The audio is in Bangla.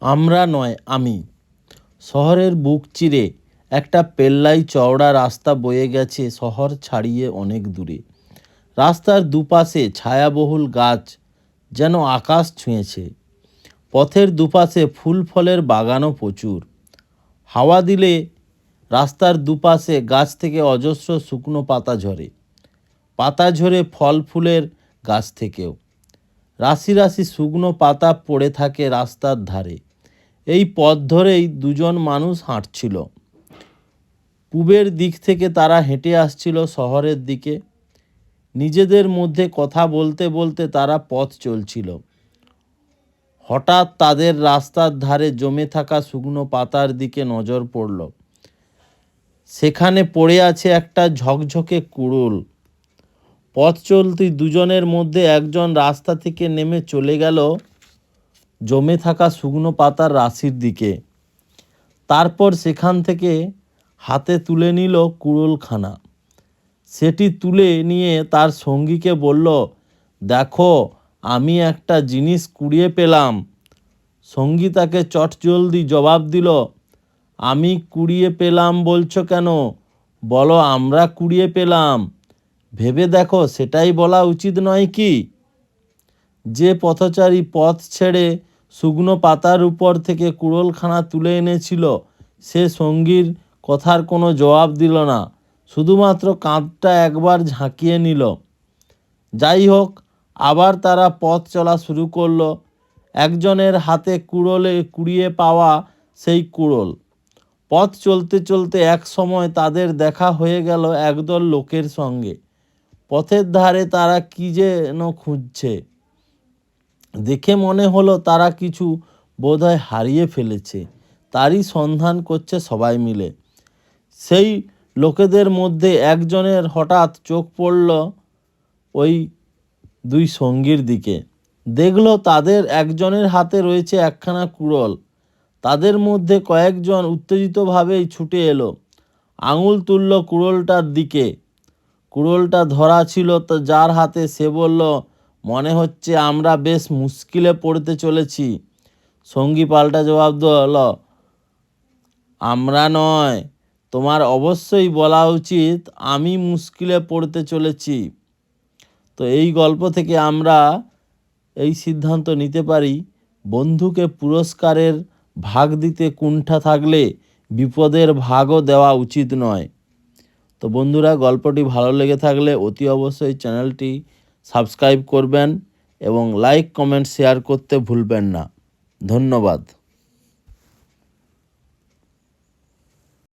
আমরা নয়, আমি। শহরের বুক চিরে একটা পেল্লাই চওড়া রাস্তা বয়ে গেছে শহর ছাড়িয়ে অনেক দূরে। রাস্তার দুপাশে ছায়াবহুল গাছ যেন আকাশ ছুঁয়েছে। পথের দুপাশে ফুল ফলের বাগানও প্রচুর। হাওয়া দিলে রাস্তার দুপাশে গাছ থেকে অজস্র শুকনো পাতা ঝরে। পাতা ঝরে ফল ফুলের গাছ থেকেও। রাশি রাশি শুকনো পাতা পড়ে থাকে রাস্তার ধারে। এই পথ ধরেই দুজন মানুষ হাঁটছিল। পূবের দিক থেকে তারা হেঁটে আসছিল শহরের দিকে। নিজেদের মধ্যে কথা বলতে বলতে তারা পথ চলছিল। হঠাৎ তাদের রাস্তার ধারে জমে থাকা শুকনো পাতার দিকে নজর পড়ল। সেখানে পড়ে আছে একটা ঝকঝকে কুড়ুল। পথ চলতি দুজনের মধ্যে একজন রাস্তা থেকে নেমে চলে গেল জমে থাকা শুকনো পাতার রাশির দিকে। তারপর সেখান থেকে হাতে তুলে নিল কুড়োলখানা। সেটি তুলে নিয়ে তার সঙ্গীকে বলল, দেখো, আমি একটা জিনিস কুড়িয়ে পেলাম। সঙ্গী তাকে চটজলদি জবাব দিল, আমি কুড়িয়ে পেলাম বলছো কেন? বলো, আমরা কুড়িয়ে পেলাম। ভেবে দেখো, সেটাই বলা উচিত নয় কি? যে পথচারী পথ ছেড়ে শুকনো পাতার উপর থেকে কুড়োলখানা তুলে এনেছিল, সে সঙ্গীর কথার কোনো জবাব দিল না, শুধুমাত্র কাঁধটা একবার ঝাঁকিয়ে নিল। যাই হোক, আবার তারা পথ চলা শুরু করল। একজনের হাতে কুড়োলে কুড়িয়ে পাওয়া সেই কুড়োল। পথ চলতে চলতে এক সময় তাদের দেখা হয়ে গেল একদল লোকের সঙ্গে। পথের ধারে তারা কী যেন খুঁজছে? দেখে মনে হলো তারা কিছু বোধহয় হারিয়ে ফেলেছে। তারই সন্ধান করছে সবাই মিলে। সেই লোকেদের মধ্যে একজনের হঠাৎ চোখ পড়ল ওই দুই সঙ্গীর দিকে। দেখল তাদের একজনের হাতে রয়েছে একখানা কুড়ল। তাদের মধ্যে কয়েকজন উত্তেজিতভাবেই ছুটে এলো। আঙুল তুলল কুড়লটার দিকে। কুড়োলটা ধরা ছিল তো যার হাতে সে বলল, মনে হচ্ছে আমরা বেশ মুশকিলে পড়তে চলেছি। সঙ্গী পাল্টা জবাব দিল, আমরা নয়, তোমার অবশ্যই বলা উচিত আমি মুশকিলে পড়তে চলেছি। তো এই গল্প থেকে আমরা এই সিদ্ধান্ত নিতে পারি, বন্ধুকে পুরস্কারের ভাগ দিতে কুণ্ঠা থাকলে বিপদের ভাগও দেওয়া উচিত নয়। তো বন্ধুরা, গল্পটি ভালো লেগে থাকলে অতি অবশ্যই চ্যানেলটি সাবস্ক্রাইব করবেন এবং লাইক, কমেন্ট, শেয়ার করতে ভুলবেন না। ধন্যবাদ।